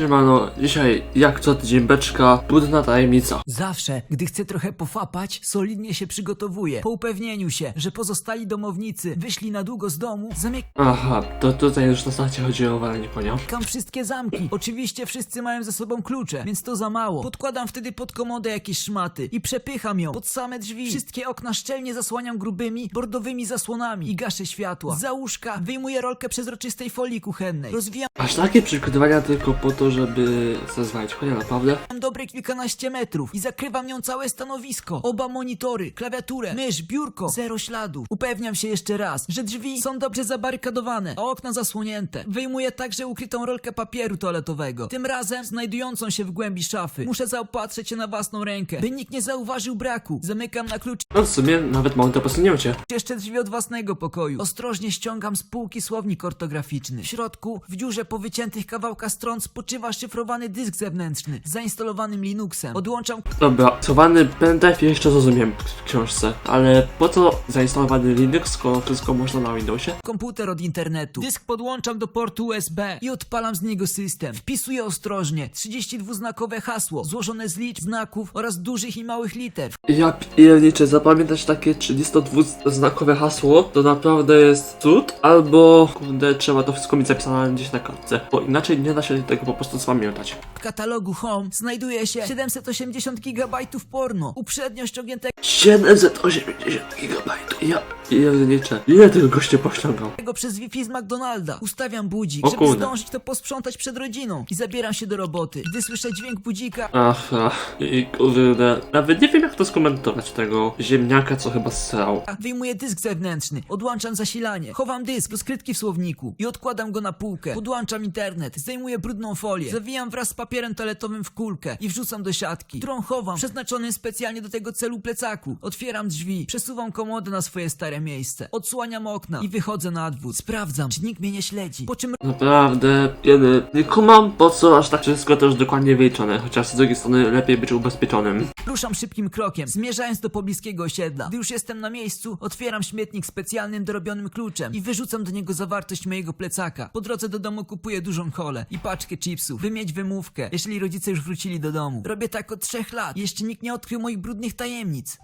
Siemano, dzisiaj jak co tydzień beczka, brudna tajemnica. Zawsze, gdy chcę trochę pofapać, solidnie się przygotowuję. Po upewnieniu się, że pozostali domownicy wyszli na długo z domu, zamykam Aha, to tutaj już na starcie chodzi o walenie konia. wszystkie zamki. Oczywiście wszyscy mają ze sobą klucze, więc to za mało. Podkładam wtedy pod komodę jakieś szmaty i przepycham ją pod same drzwi. Wszystkie okna szczelnie zasłaniam grubymi, bordowymi zasłonami i gaszę światła. Za łóżka wyjmuję rolkę przezroczystej folii kuchennej. Rozwijam Aż takie przygotowania tylko po to, żeby zezwalić konia, naprawdę? dobre kilkanaście metrów i zakrywam nią całe stanowisko. Oba monitory, klawiaturę, mysz, biurko, zero śladów. Upewniam się jeszcze raz, że drzwi są dobrze zabarykadowane, a okna zasłonięte. Wyjmuję także ukrytą rolkę papieru toaletowego, tym razem znajdującą się w głębi szafy. Muszę zaopatrzyć się na własną rękę, by nikt nie zauważył braku. Zamykam na klucz No w sumie nawet mało to posunięcie. jeszcze drzwi od własnego pokoju. Ostrożnie ściągam z półki słownik ortograficzny. W środku, w dziurze po wyciętych kawałkach stron spoczywa szyfrowany dysk zewnętrzny z zainstalowanym Linuxem. Odłączam Dobra, schowany pendrive jeszcze zrozumiem w książce, ale po co zainstalowany Linux, skoro wszystko można na Windowsie? komputer od internetu. Dysk podłączam do portu USB i odpalam z niego system. Wpisuję ostrożnie 32-znakowe hasło, złożone z liczb, znaków oraz dużych i małych liter. Ja pierniczę, zapamiętać takie 32-znakowe hasło to naprawdę jest cud, albo kurde, trzeba to wszystko mieć zapisane gdzieś na kartce, bo inaczej nie da się tego po prostu zapamiętać. W katalogu Home znajduje się 780 GB porno, uprzednio ściągniętego 780 GB. Ja pierniczę. Ile tych goście pościągał? przez Wi-Fi z McDonalda. Ustawiam budzik, O żeby kurde. zdążyć to posprzątać przed rodziną i zabieram się do roboty. Gdy słyszę dźwięk budzika, Aha, i kurde, nawet nie wiem jak to skomentować tego ziemniaka, co chyba ssrał. wyjmuję dysk zewnętrzny, odłączam zasilanie, chowam dysk do skrytki w słowniku i odkładam go na półkę. Podłączam internet, zdejmuję brudną folię, zawijam wraz z papierem toaletowym w kulkę i wrzucam do siatki, którą chowam w przeznaczonym specjalnie do tego celu plecaku. Otwieram drzwi, przesuwam komodę na swoje stare miejsce, odsłaniam okna i wychodzę na dwór. Sprawdzam, czy nikt mnie nie śledzi, po czym Naprawdę, kiedy nie kumam po co aż tak wszystko to już dokładnie wyliczone, chociaż z drugiej strony lepiej być ubezpieczonym. Ruszam szybkim krokiem, zmierzając do pobliskiego osiedla. Gdy już jestem na miejscu, otwieram śmietnik specjalnym dorobionym kluczem i wyrzucam do niego zawartość mojego plecaka. Po drodze do domu kupuję dużą kolę i paczkę chipsów, by mieć wymówkę, jeżeli rodzice już wrócili do domu. Robię tak od trzech lat jeszcze nikt nie odkrył moich brudnych tajemnic.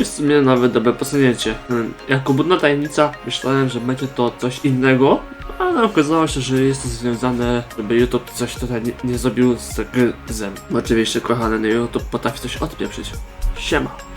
I w sumie nawet dobre posunięcie. Hmm, Jako budna tajemnica myślałem, że będzie to coś innego, ale okazało się, że jest to związane, żeby YouTube coś tutaj nie, nie zrobił z gryzem. Oczywiście kochany YouTube potrafi coś odpieprzyć. Siema.